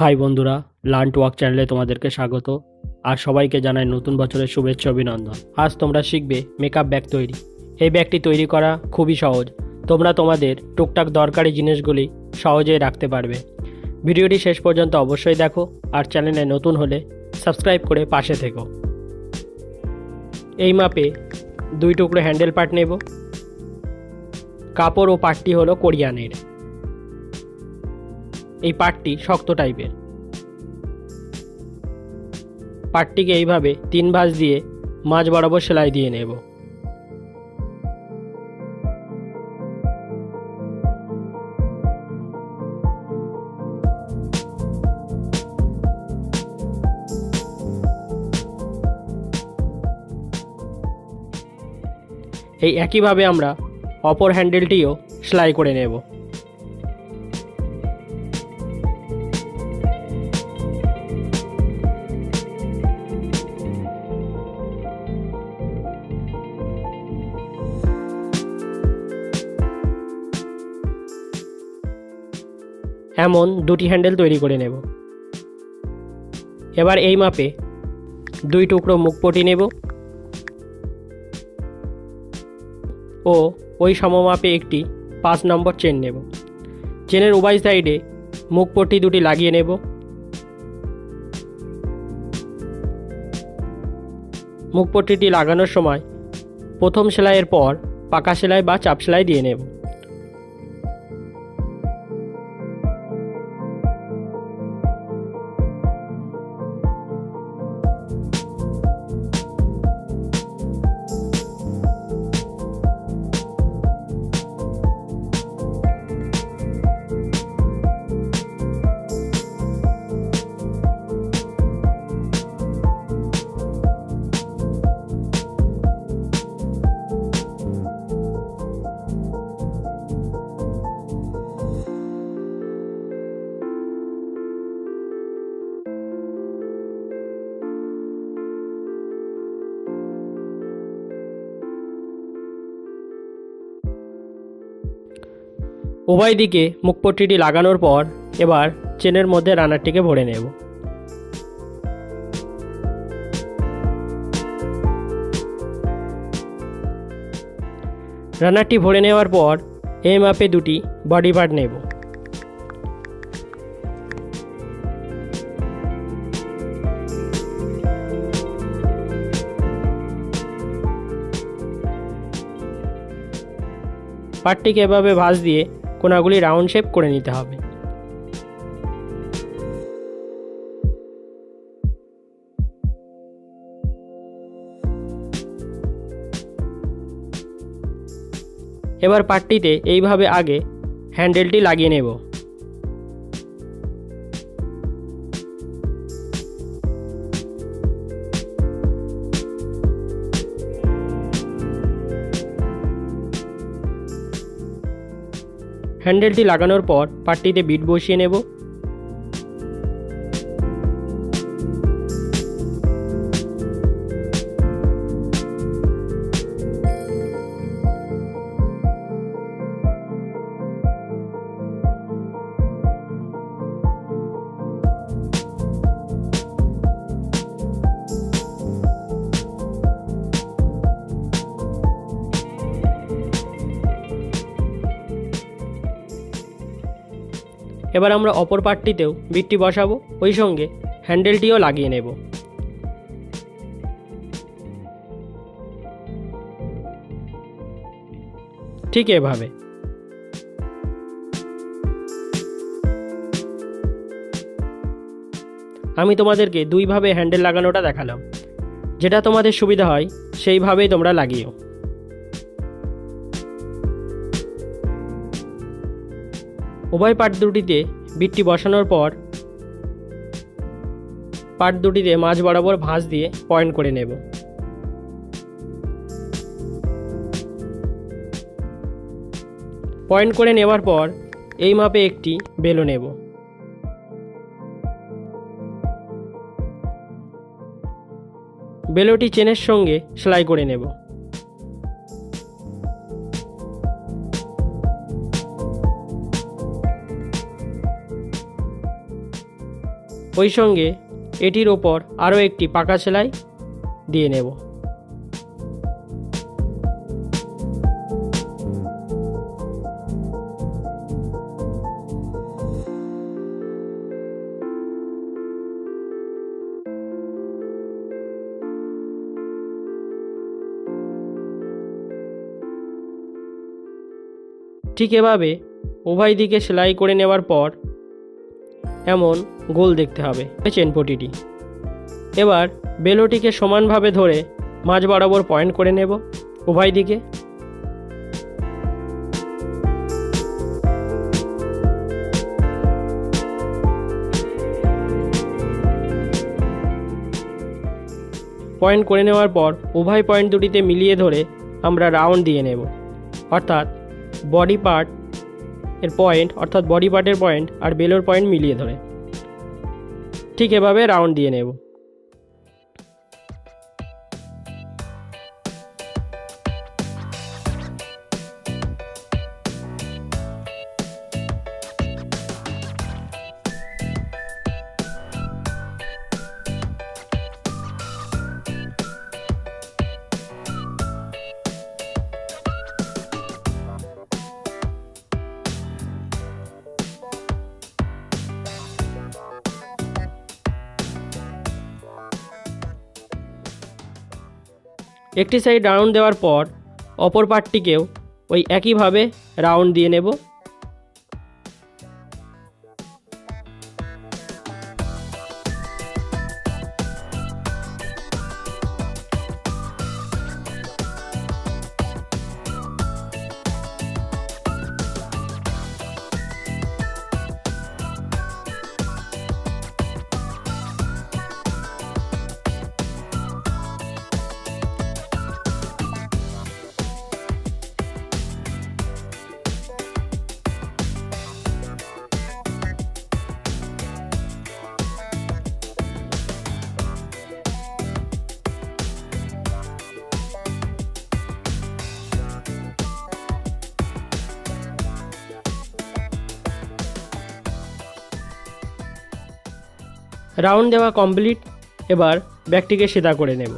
High বন্ধুরা, learn to work চ্যানেলে তোমাদেরকে স্বাগত। আর সবাইকে জানাই নতুন বছরের শুভেচ্ছা অভিনন্দন। আজ তোমরা শিখবে মেকআপ ব্যাগ তৈরি। এই ব্যাগটি তৈরি করা খুবই সহজ। তোমরা তোমাদের টুকটাক দরকারি জিনিসগুলি সহজেই রাখতে পারবে। ভিডিওটি শেষ পর্যন্ত অবশ্যই দেখো আর চ্যানেলে নতুন হলে সাবস্ক্রাইব করে পাশে থেকো। এই মাপে দুই টুকরো হ্যান্ডেল পার্ট নেব। কাপড় ও পাটটি হলো কোরিয়ানের। এই পাটটি শক্ত টাইপের। পাটটিকে এইভাবে তিন ভাঁজ দিয়ে মাঝ বরাবর সেলাই দিয়ে নেব। এই একইভাবে আমরা অপর হ্যান্ডেলটিও সেলাই করে নেব। এমন দুটি হ্যান্ডেল তৈরি করে নেব। এবার এই মাপে দুই টুকরো মুখপটি নেব। ও ওই সমমাপে একটি পাঁচ নম্বর চেন নেব। চেনের উভয় সাইডে মুখপটি দুটি লাগিয়ে নেব। মুখপট্টিটি লাগানোর সময় প্রথম সেলাইয়ের পর পাকা সেলাই বা চাপ সেলাই দিয়ে নেব। উভয় দিকে মুখপট্টিটি লাগানোর পর এবার চেনের মধ্যে রানারটিকে ভরে নেব। রানারটি ভরে নেওয়ার পর এই মাপে দুটি বডি পার্ট নেব। পাটটিকে এভাবে ভাঁজ দিয়ে কোনাগুলি রাউন্ড শেপ করে নিতে হবে। এবার পাটটিতে এইভাবে আগে হ্যান্ডেলটি লাগিয়ে নেব। হ্যান্ডেলটি লাগানোর পর পাটটিতে বিট বসিয়ে নেব। এবার আমরা অপর পার্টটিতেও বিটটি বসাবো, ওই সঙ্গে হ্যান্ডেলটিও লাগিয়ে নেব। ঠিক এভাবে। আমি তোমাদেরকে দুইভাবে হ্যান্ডেল লাগানোটা দেখালাম। যেটা তোমাদের সুবিধা হয়, সেইভাবেই তোমরা লাগিও। উভয় পার্ট দুটিতে বিটটি বসানোর পর পার্ট দুটিতে মাঝ বরাবর ভাঁজ দিয়ে পয়েন্ট করে নেব। পয়েন্ট করে নেওয়ার পর এই মাপে একটি বেলো নেব। বেলোটি চেনের সঙ্গে সেলাই করে নেব। ওই সঙ্গে এটির ওপর আরও একটি পাকা সেলাই দিয়ে নেব। ঠিক এভাবে উভয় দিকে সেলাই করে নেওয়ার পর এমন গোল দেখতে হবে চেন পটিটি এবার বেলোটিকে সমানভাবে ধরে মাঝ বরাবর পয়েন্ট করে নেব, উভয় দিকে। পয়েন্ট করে নেওয়ার পর উভয় পয়েন্ট দুটিতে মিলিয়ে ধরে আমরা রাউন্ড দিয়ে নেব। অর্থাৎ বডি পার্ট এর পয়েন্ট অর্থাৎ বডি পার্টের পয়েন্ট আর বেলোর পয়েন্ট মিলিয়ে ধরে। ঠিক এভাবে রাউন্ড দিয়ে নেব। একটি সাইড রাউন্ড দেওয়ার পর অপর পার্টটিকেও ওই একইভাবে রাউন্ড দিয়ে নেব। রাউন্ড দেওয়া কমপ্লিট এবার ব্যাগটিকে সেদা করে নেব।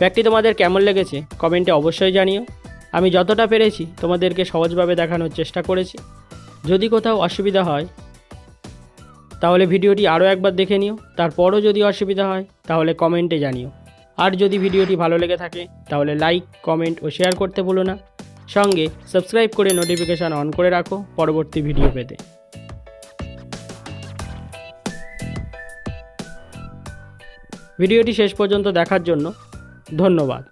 ব্যাগটি তোমাদের কেমন লেগেছে, কমেন্টে অবশ্যই জানিও। আমি যতটা পেরেছি তোমাদেরকে সহজভাবে দেখানোর চেষ্টা করেছি। যদি কোথাও অসুবিধা হয়, তাহলে ভিডিওটি আরও একবার দেখে নিও। তারপরও যদি অসুবিধা হয়, তাহলে কমেন্টে জানিও। আর যদি ভিডিওটি ভালো লেগে থাকে, তাহলে লাইক, কমেন্ট ও শেয়ার করতে ভুলো না। সঙ্গে সাবস্ক্রাইব করে নোটিফিকেশান অন করে রাখো পরবর্তী ভিডিও পেতে। ভিডিওটি শেষ পর্যন্ত দেখার জন্য ধন্যবাদ